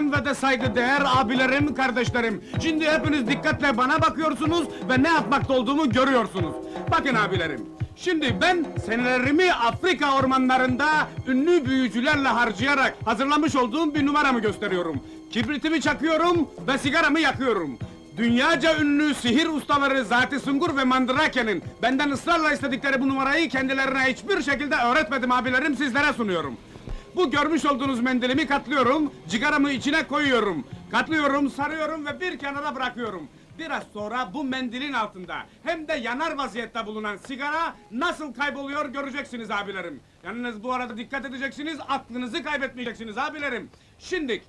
muhterem ve de saygıdeğer abilerim, kardeşlerim. Şimdi hepiniz dikkatle bana bakıyorsunuz ve ne yapmakta olduğumu görüyorsunuz. Bakın abilerim, şimdi ben senelerimi Afrika ormanlarında ünlü büyücülerle harcayarak hazırlamış olduğum bir numaramı gösteriyorum. Kibritimi çakıyorum ve sigaramı yakıyorum. Dünyaca ünlü sihir ustaları Zati Sungur ve Mandrake'nin benden ısrarla istedikleri bu numarayı kendilerine hiçbir şekilde öğretmedim abilerim sizlere sunuyorum. Bu görmüş olduğunuz mendilimi katlıyorum, cigaramı içine koyuyorum. Katlıyorum, sarıyorum ve bir kenara bırakıyorum. Biraz sonra bu mendilin altında hem de yanar vaziyette bulunan sigara nasıl kayboluyor göreceksiniz abilerim. Yalnız bu arada dikkat edeceksiniz, aklınızı kaybetmeyeceksiniz abilerim. Şimdi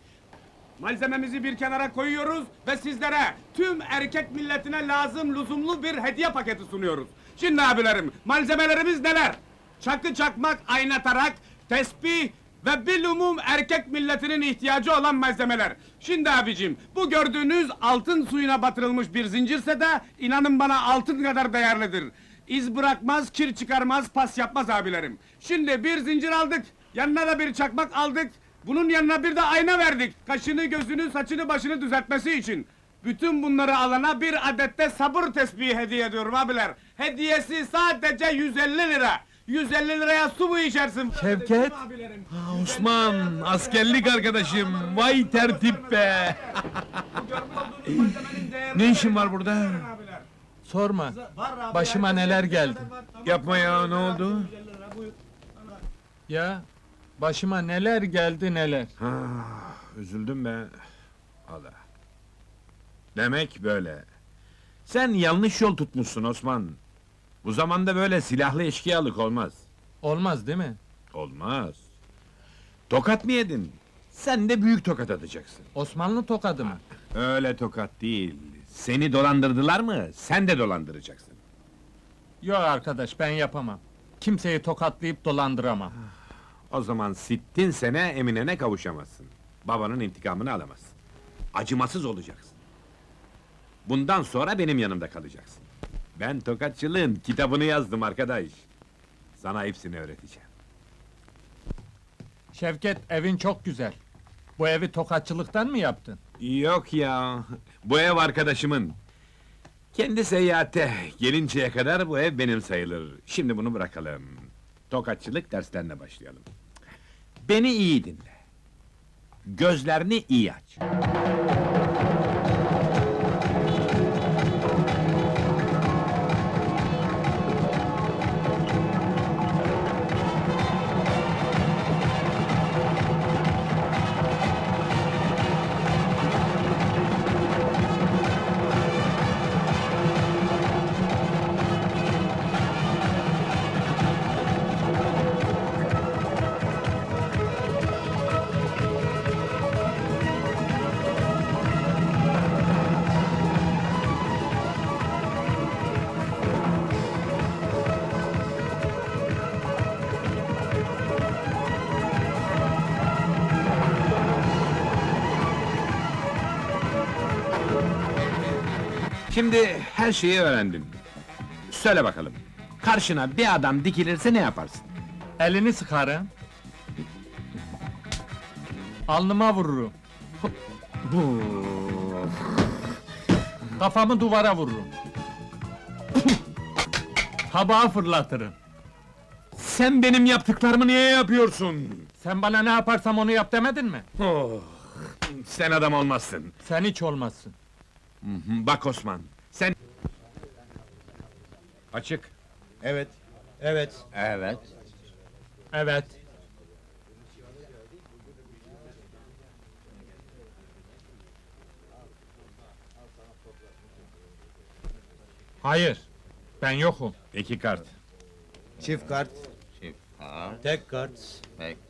Malzememizi bir kenara koyuyoruz ve sizlere tüm erkek milletine lazım lüzumlu bir hediye paketi sunuyoruz. Şimdi abilerim, malzemelerimiz neler? Çakı çakmak, ayna tarak, tesbih ve bilumum erkek milletinin ihtiyacı olan malzemeler. Şimdi abicim, bu gördüğünüz altın suyuna batırılmış bir zincirse de inanın bana altın kadar değerlidir. İz bırakmaz, kir çıkarmaz, pas yapmaz abilerim. Şimdi bir zincir aldık, yanına da bir çakmak aldık. Bunun yanına bir de ayna verdik. Kaşını, gözünü, saçını, başını düzeltmesi için. Bütün bunları alana bir adette sabır tesbihi hediye ediyorum abiler. Hediyesi sadece 150 lira. 150 liraya su mu içersin? Şevket? Abilerim. Osman, askerlik arkadaşım. Vay tertip be. Ne işin var burada? Sorma. Başıma neler geldi. Yapma ya, ne oldu? 150 lira, buyur. Ya başıma neler geldi neler. Ha, üzüldüm be. Allah. Demek böyle. Sen yanlış yol tutmuşsun Osman. Bu zamanda böyle silahlı eşkıyalık olmaz. Olmaz değil mi? Olmaz. Tokat mı yedin? Sen de büyük tokat atacaksın. Osmanlı tokadı mı? Öyle tokat değil. Seni dolandırdılar mı? Sen de dolandıracaksın. Yok arkadaş ben yapamam. Kimseyi tokatlayıp dolandıramam. O zaman sittin sene Emine'ne kavuşamazsın. Babanın intikamını alamazsın. Acımasız olacaksın. Bundan sonra benim yanımda kalacaksın. Ben tokatçılığın kitabını yazdım arkadaş. Sana hepsini öğreteceğim. Şevket evin çok güzel. Bu evi tokatçılıktan mı yaptın? Yok ya, bu ev arkadaşımın. Kendi seyahate gelinceye kadar bu ev benim sayılır. Şimdi bunu bırakalım. Tokatçılık derslerine başlayalım. Beni iyi dinle. Gözlerini iyi aç. Şimdi her şeyi öğrendin. Söyle bakalım. Karşına bir adam dikilirse ne yaparsın? Elini sıkarım. Alnıma vururum. Kafamı duvara vururum. Tabağı fırlatırım. Sen benim yaptıklarımı niye yapıyorsun? Sen bana ne yaparsam onu yap demedin mi? Oh, sen adam olmazsın. Sen hiç olmazsın. Hı hı, Bak Osman, sen... Açık. Evet. Evet. Evet. Evet. Hayır. Ben yokum. İki kart. Çift kart. Çift kart, Tek kart. tek kart.